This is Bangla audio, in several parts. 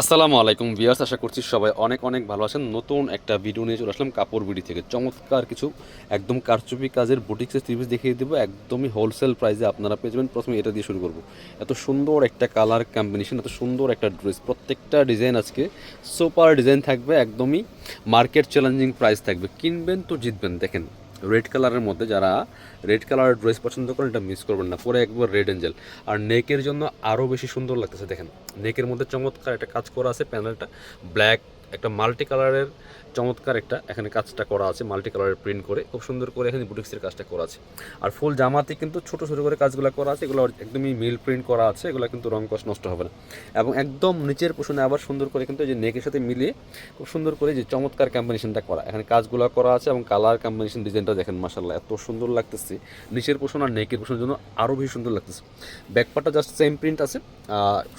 আসসালামু আলাইকুম ভিয়ার্স আশা করছি সবাই অনেক অনেক ভালো আছেন। নতুন একটা ভিডিও নিয়ে চলে আসলাম কাপড় বিড়ি থেকে। চমৎকার কিছু একদম কারচুপি কাজের বুটিক্সের থ্রি দেখিয়ে দেবো। একদমই হোলসেল প্রাইসে আপনারা পেয়ে যাবেন। প্রথমে এটা দিয়ে শুরু করব। এত সুন্দর একটা কালার কম্বিনেশন এত সুন্দর একটা ড্রেস প্রত্যেকটা ডিজাইন আজকে সুপার ডিজাইন থাকবে। একদমই মার্কেট চ্যালেঞ্জিং প্রাইস থাকবে। কিনবেন তো জিতবেন। দেখেন রেড কালারের মধ্যে যারা রেড কালারের ড্রেস পছন্দ করেন, এটা মিস করবেন না। পরে একবার রেড এঞ্জেল আর নেকের জন্য আরও বেশি সুন্দর লাগতেছে, দেখেন। নেকের মধ্যে চমৎকার একটা কাজ করা আছে প্যানেলটা ব্ল্যাক একটা মাল্টি কালারের চমৎকার একটা এখানে কাজটা করা আছে মাল্টি কালারের প্রিন্ট করে, খুব সুন্দর করে এখানে বুটিক্সের কাজটা করা আছে। আর ফুল জামাতে কিন্তু ছোট ছোট করে কাজগুলো করা আছে, এগুলো একদমই মিল প্রিন্ট করা আছে, এগুলো কিন্তু রং কষ নষ্ট হবে না। এবং একদম নিচের পোষণে আবার সুন্দর করে কিন্তু যে নেকের সাথে মিলিয়ে খুব সুন্দর করে যে চমৎকার কম্বিনেশনটা করা। এখানে কাজগুলো করা আছে এবং কালার কম্বিনেশন ডিজাইনটা দেখেন মাসাল্লাহ এত সুন্দর লাগতেছে। নিচের পোষণ আর নেকের পোষণের জন্য আরও বেশি সুন্দর লাগতেছে। ব্যাকপার্টটা জাস্ট সেম প্রিন্ট আছে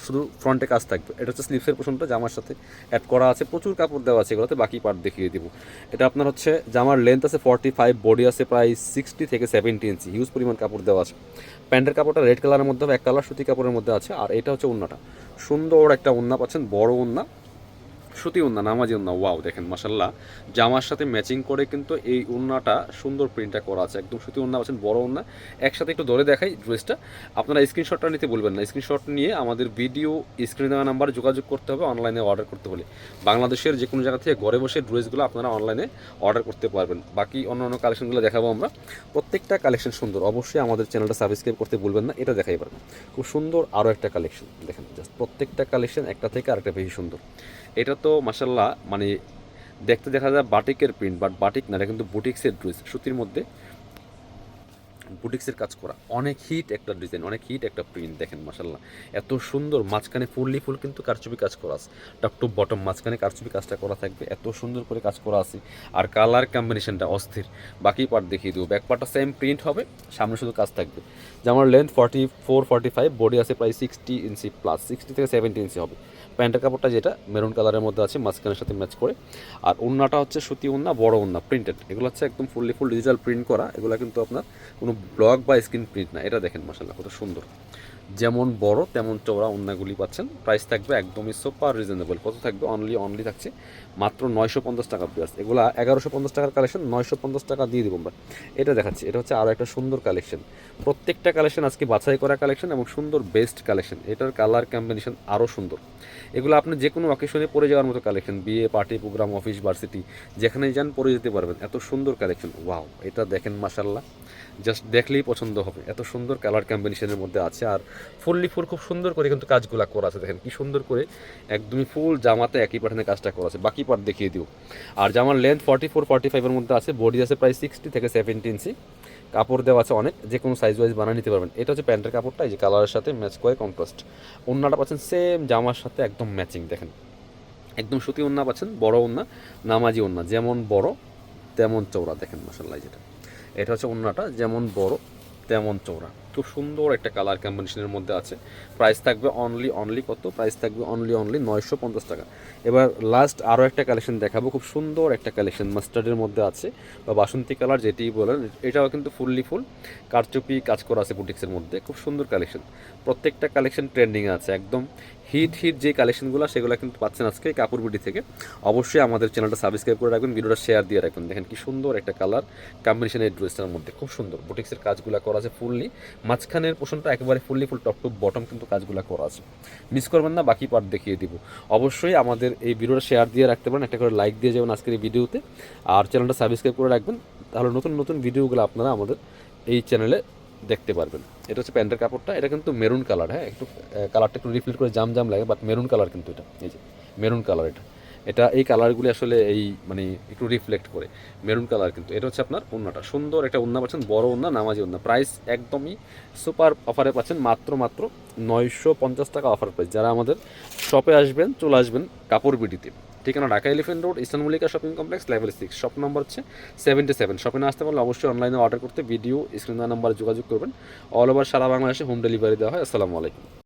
শুধু ফ্রন্টে কাজ থাকবে। এটা হচ্ছে স্লিভসের পোষণটা জামার সাথে অ্যাড করা আছে, প্রচুর কাপড় দেওয়া আছে এগুলোতে, বাকি পার্ট দেখিয়ে দিব। এটা আপনার হচ্ছে জামার লেন্থ আছে ফর্টি ফাইভ বডি আছে প্রায় সিক্সটি থেকে সেভেন্টি ইঞ্চি হিউজ পরিমাণ কাপড় দেওয়া আছে। প্যান্টের কাপড়টা রেড কালারের মধ্যে এক কালার সুতি কাপড়ের মধ্যে আছে, আর এটা হচ্ছে উন্নাটা সুন্দর একটা উন্না পাচ্ছেন, বড় উন্না সুতি উন্না, নামাজি উন্না, ওয়াও, দেখেন মাসাল্লাহ জামার সাথে ম্যাচিং করে কিন্তু এই উন্নাটা সুন্দর প্রিন্টটা করা আছে, একদম সুতি উন্না, আছেন, বড় উন্না। একসাথে একটু ধরে দেখাই ড্রেসটা আপনারা স্ক্রিনশটটা নিতে বলবেন না স্ক্রিনশট নিয়ে আমাদের ভিডিও স্ক্রিনে দেওয়া নাম্বারে যোগাযোগ করতে হবে অনলাইনে অর্ডার করতে হলে। বাংলাদেশের যে কোনো জায়গা থেকে ঘরে বসে ড্রেসগুলো আপনারা অনলাইনে অর্ডার করতে পারবেন। বাকি অন্য অন্য কালেকশনগুলো দেখাবো আমরা। প্রত্যেকটা কালেকশন সুন্দর, অবশ্যই আমাদের চ্যানেলটা সাবস্ক্রাইব করতে বলবেন না, এটা দেখাই পারবেন। খুব সুন্দর আরও একটা কালেকশন দেখেন জাস্ট প্রত্যেকটা কালেকশন একটা থেকে আরেকটা বেশি সুন্দর। এটা তো মাসাল্লাহ মানে দেখতে দেখা যায় বাটিকের প্রিন্ট বাট বাটিক না, এটা কিন্তু বুটিক্সের ড্রেস সুতির মধ্যে। বুটিক্সের কাজ করা। অনেক হিট একটা ডিজাইন অনেক হিট একটা প্রিন্ট দেখেন মাসাল্লাহ এত সুন্দর, মাঝখানে ফুললি ফুল কিন্তু কারচুপি কাজ করা আছে। টপ টু বটম মাঝখানে কারচুপি কাজটা করা থাকবে। এত সুন্দর করে কাজ করা আছে। আর কালার কম্বিনেশনটা অস্থির। বাকি পার্ট দেখিয়ে দেবো। ব্যাক পার্টটা সেম প্রিন্ট হবে, সামনে শুধু কাজ থাকবে। জামার length forty four forty five body আছে প্রায় সিক্সটি ইঞ্চি প্লাস সিক্সটি থেকে সেভেন্টি ইঞ্চি হবে। প্যান্টের কাপড়টা যেটা মেরুন কালারের মধ্যে আছে, মাঝখানের সাথে ম্যাচ করে। আর উন্নাটা হচ্ছে সুতি উন্না, বড় উন্না প্রিন্টেড এগুলো হচ্ছে একদম ফুললি ফুল ডিজিটাল প্রিন্ট করা। এগুলো কিন্তু আপনার কোনো ব্লক বা স্ক্রিন প্রিন্ট না এটা দেখেন মাসাল্লাহ কত সুন্দর। যেমন বড়, তেমন চওড়া উন্নাগুলি পাচ্ছেন। প্রাইস থাকবে একদমই সুপার রিজনেবল কত থাকবে? অনলি অনলি থাকছে মাত্র নয়শো পঞ্চাশ টাকা প্লাস এগুলো এগারোশো পঞ্চাশ টাকার কালেকশন নয়শো পঞ্চাশ টাকা দিয়ে দেবো আমরা। এটা দেখাচ্ছি, এটা হচ্ছে আরও একটা সুন্দর কালেকশন প্রত্যেকটা কালেকশন আজকে বাছাই করা কালেকশন এবং সুন্দর বেস্ট কালেকশন এটার কালার কম্বিনেশন আরও সুন্দর। এগুলো আপনি যে কোনো অকেশনে পরে যাওয়ার মতো কালেকশন বিয়ে পার্টি প্রোগ্রাম অফিস ভার্সিটি যেখানে যান পরে যেতে পারবেন। এত সুন্দর কালেকশন ওয়াও এটা দেখেন মাসাল্লাহ জাস্ট দেখলেই পছন্দ হবে। এত সুন্দর কালার কম্বিনেশনের মধ্যে আছে। আর ফুললি ফুল খুব সুন্দর করে কিন্তু কাজগুলো করা আছে। দেখেন কি সুন্দর করে একদমই ফুল জামাতে একই পাঠানে কাজটা করা আছে। বাকি পার্ট দেখিয়ে দিও। আর জামার লেন্থ ফর্টি ফোর ফর্টি ফাইভের মধ্যে আছে। বডি আছে প্রায় সিক্সটি থেকে সেভেন্টি ইঞ্চি কাপড় দেওয়া আছে অনেক। যে কোনো সাইজ ওয়াইজ বানিয়ে নিতে পারবেন। এটা হচ্ছে প্যান্টের কাপড়টা। এই যে কালারের সাথে ম্যাচ করে কন্ট্রাস্ট ওন্নাটা পাচ্ছেন সেম জামার সাথে একদম ম্যাচিং দেখেন। একদম সুতি ওন্না পাচ্ছেন, বড় ওন্না, নামাজি ওন্না। যেমন বড়, তেমন চৌড়া দেখেন মাসাল্লাহ যেটা এটা। হচ্ছে ওন্নাটা। যেমন বড়, তেমন চৌড়া খুব সুন্দর একটা কালার কম্বিনেশনের মধ্যে আছে। প্রাইস থাকবে অনলি অনলি কত? প্রাইস থাকবে অনলি অনলি নয়শো পঞ্চাশ টাকা। এবার লাস্ট আরও একটা কালেকশন দেখাবো। খুব সুন্দর একটা কালেকশন মাস্টার্ডের মধ্যে আছে, বা বাসন্তী কালার যেটি বলেন, এটাও কিন্তু ফুললি ফুল কারচুপি কাজ করা আছে বুটিক্সের মধ্যে, খুব সুন্দর কালেকশন প্রত্যেকটা কালেকশন ট্রেন্ডিংয়ে আছে, একদম হিট হিট যে কালেকশনগুলো সেগুলো কিন্তু পাচ্ছেন আজকে কাপড় বিডি থেকে। অবশ্যই আমাদের চ্যানেলটা সাবস্ক্রাইব করে রাখবেন, ভিডিওটা শেয়ার দিয়ে রাখবেন। দেখেন কি সুন্দর একটা কালার কম্বিনেশন এই ড্রেসটার মধ্যে, খুব সুন্দর। বুটিক্সের কাজগুলো করা আছে ফুললি মাঝখানের পোষণটা একেবারে fully full top to bottom কিন্তু কাজগুলো করা আছে। মিস করবেন না, বাকি পার্ট দেখিয়ে দিব। অবশ্যই আমাদের এই ভিডিওটা শেয়ার দিয়ে রাখতে পারেন, একটা করে লাইক দিয়ে যাবেন আজকের এই ভিডিওতে। আর চ্যানেলটা সাবস্ক্রাইব করে রাখবেন, তাহলে নতুন নতুন ভিডিওগুলো আপনারা আমাদের এই চ্যানেলে দেখতে পারবেন। এটা হচ্ছে প্যান্টের কাপড়টা, এটা কিন্তু মেরুন কালার হ্যাঁ একটু কালারটা একটু রিফ্লেক্ট করে জাম জাম লাগে বাট মেরুন কালার কিন্তু এটা, এই যে মেরুন কালার এটা। এটা এই কালারগুলি আসলে এই মানে একটু রিফ্লেক্ট করে। মেরুন কালার কিন্তু। এটা হচ্ছে আপনার উন্নাটা সুন্দর একটা উন্না পাচ্ছেন, বড় উন্না নামাজি উন্না প্রাইস একদমই সুপার অফারে পাচ্ছেন, মাত্র মাত্র নয়শো পঞ্চাশ টাকা অফার প্রাইস যারা আমাদের শপে আসবেন, চলে আসবেন কাপড় বিডিতে। ঠিকানা Dhaka elephant road eastern Mallika shopping complex level six shop number হচ্ছে সেভেন্টি সেভেন শপে না আসতে পারলে অবশ্যই অনলাইনে অর্ডার করতে ভিডিও স্ক্রিন নাম্বারে যোগাযোগ করবেন। অল ওভার সারা বাংলাদেশে হোম ডেলিভারি দেওয়া হয়। আসসালামু আলাইকুম।